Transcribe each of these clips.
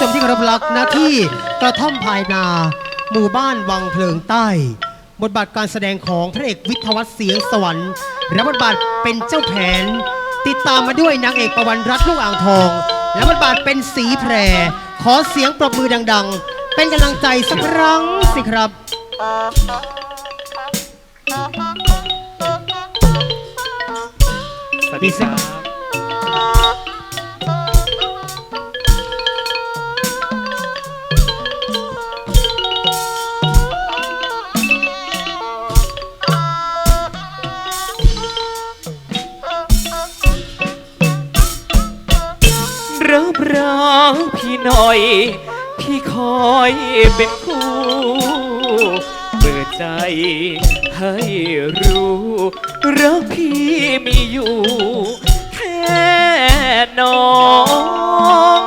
ชมที่เคารพรักนะที่กระท่อมภายนา หมู่บ้านวังเพลิงใต้ บทบาทการแสดงของพระเอกวิทวัฒน์เสียงสวรรค์และบทบาทเป็นเจ้าแผน ติดตามมาด้วยนางเอกประวันรัตน์ลูกอ่างทอง และบทบาทเป็นสีแพร ขอเสียงปรบมือดัง ๆ เป็นกำลังใจสักครั้งสิครับสวัสดีครับ หน่อย พี่คอยเป็นคู่เปิดใจให้รู้ รักพี่มีอยู่ แค่น้อง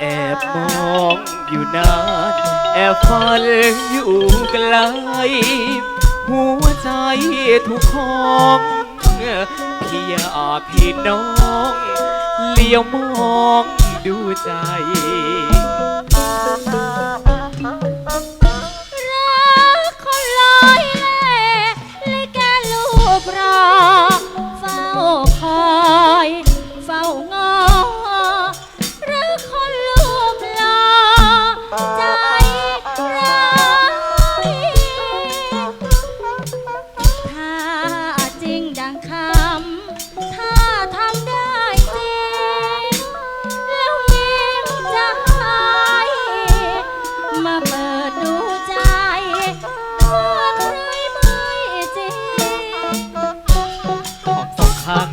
แอบมองอยู่นานแอบฝันอยู่ไกล หัวใจทุกห้องพี่อยากให้น้อง เลี้ยวมองดูใจ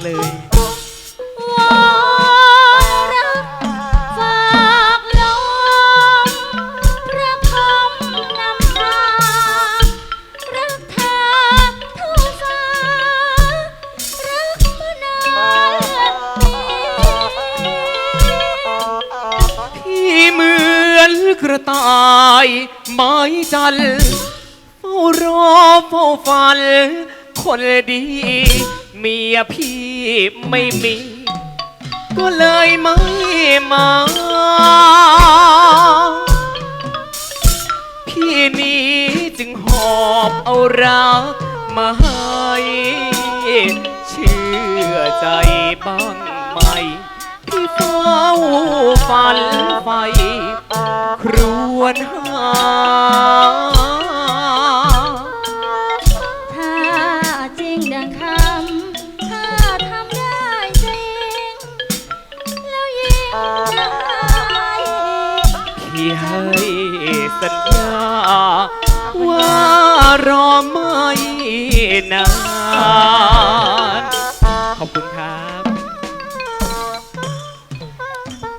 เลย วอนรักฝากลมพระคำนำพารักเธอทั่วฟ้า รักมานานปีพี่เหมือนกระต่ายไม้จันทร์เฝ้ารอเฝ้าฝัน คนดี เมียพี่ไม่มี ก็เลยไม่มา พี่นี้จึงหอบเอารักมาให้เชื่อใจบ้างไหมที่เฝ้าฝันไฟครวนหา สัญญาว่ารอไม่นาน ขอบคุณครับ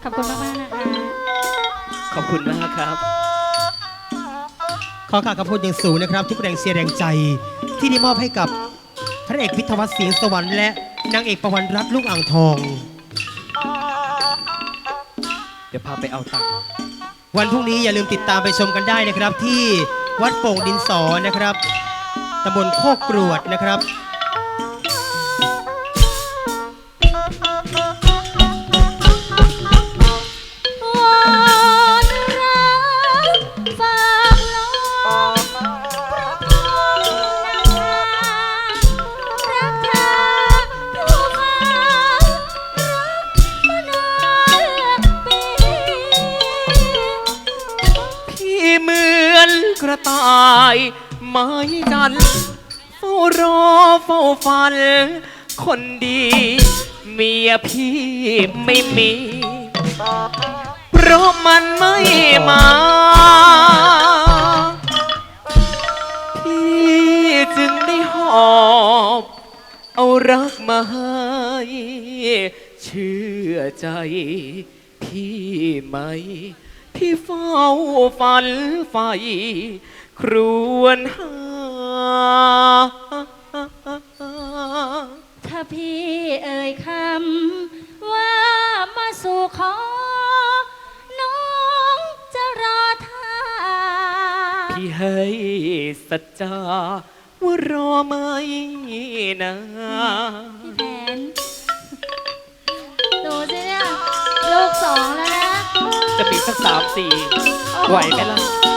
ขอบคุณมากๆนะคะขอบคุณมากครับ ขอกราบขอบคุณอย่างสูงนะครับ ทุกแรงเชียร์แรงใจที่ได้มอบให้กับพระเอกวิทยาวัฒน์เสียงสวรรค์และนางเอกประวันรัตน์ลูกอ่างทอง เดี๋ยวพาไปเอาตังค์ วันพรุ่งนี้อย่าลืมติดตามไปชมกันได้นะครับ ที่วัดโป่งดินสอนะครับตำบลโคกกรวดนะครับ กระต่ายไม้จันเฝ้ารอเฝ้าฝัน คนดี เมียพี่ไม่มี เพราะมันไม่มาพี่จึงได้หอบเอารักมาให้เชื่อใจพี่ไหม ที่เฝ้าฝันไฟครวนหา ถ้าพี่เอ่ยคำว่ามาสู่ขอ น้องจะรอท่า พี่ให้สัจจาว่ารอไม่นานพี่แผนดูสิเนี่ยรู้ สักสามสี่ไหวไหมล่ะ